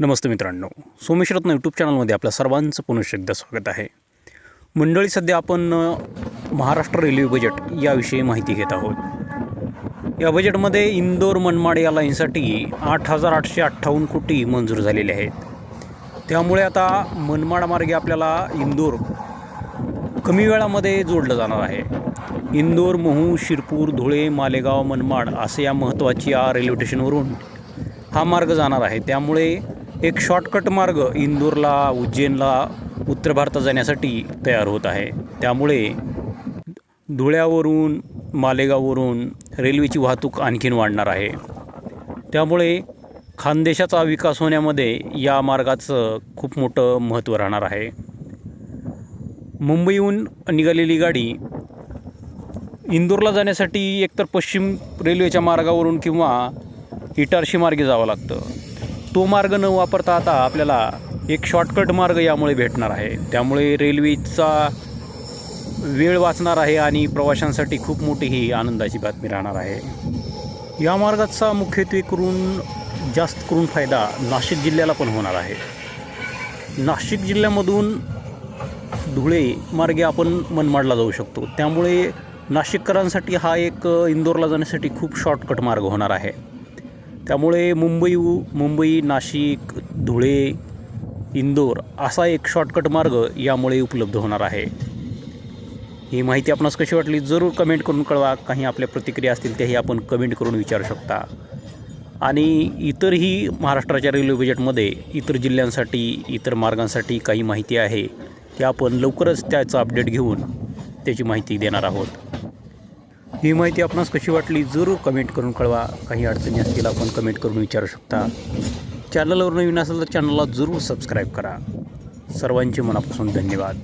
नमस्ते मित्रांनो. सोमेश्वरत्न यूट्यूब चॅनलमध्ये आपल्या सर्वांचं पुनश्च एकदा स्वागत आहे. मंडळी सध्या आपण महाराष्ट्र रेल्वे बजेट याविषयी माहिती घेत आहोत. या बजेटमध्ये इंदोर मनमाड या लाईनसाठी आठ हजार आठशे अठ्ठावन्न कोटी मंजूर झालेले आहेत. त्यामुळे आता मनमाड मार्गे आपल्याला इंदोर कमी वेळामध्ये जोडलं जाणार आहे. इंदोर महू शिरपूर धुळे मालेगाव मनमाड असे या महत्त्वाची या रेल्वे स्टेशनवरून हा मार्ग जाणार आहे. त्यामुळे एक शॉर्टकट मार्ग इंदूरला उज्जैनला उत्तर भारतात जाण्यासाठी तयार होत आहे. त्यामुळे धुळ्यावरून मालेगाववरून रेल्वेची वाहतूक आणखीन वाढणार आहे. त्यामुळे खानदेशाचा विकास होण्यामध्ये या मार्गाचं खूप मोठं महत्त्व राहणार आहे. मुंबईहून निघालेली गाडी इंदूरला जाण्यासाठी एकतर पश्चिम रेल्वेच्या मार्गावरून किंवा इटारशी मार्गे जावं लागतं. तो मार्ग न वापरता आता आपल्याला एक शॉर्टकट मार्ग यामुळे भेटणार आहे. त्यामुळे रेल्वेचा वेळ वाचणार आहे आणि प्रवाशांसाठी खूप मोठी ही आनंदाची बातमी राहणार आहे. या मार्गाचा मुख्यत्वे करून जास्त करून फायदा नाशिक जिल्ह्याला पण होणार आहे. नाशिक जिल्ह्यामधून धुळे मार्गे आपण मनमाडला जाऊ शकतो. त्यामुळे नाशिककरांसाठी हा एक इंदोरला जाण्यासाठी खूप शॉर्टकट मार्ग होणार आहे. त्यामुळे मुंबई मुंबई नाशिक धुळे इंदोर असा एक शॉर्टकट मार्ग यामुळे उपलब्ध होणार आहे. ही माहिती आपणास कशी वाटली जरूर कमेंट करून कळवा. काही आपल्या प्रतिक्रिया असतील त्याही आपण कमेंट करून विचारू शकता. आणि इतरही महाराष्ट्राच्या रेल्वे बजेटमध्ये इतर जिल्ह्यांसाठी इतर मार्गांसाठी काही माहिती आहे ते आपण लवकरच त्याचं अपडेट घेऊन त्याची माहिती देणार आहोत. ही माहिती आपणास कशी वाटली जरूर कमेंट करून कळवा. काही अडचणी असतील आपण कमेंट करून विचारू शकता. चॅनलवर नवीन असेल तर चॅनलला जरूर सबस्क्राईब करा. सर्वांचे मनापासून धन्यवाद.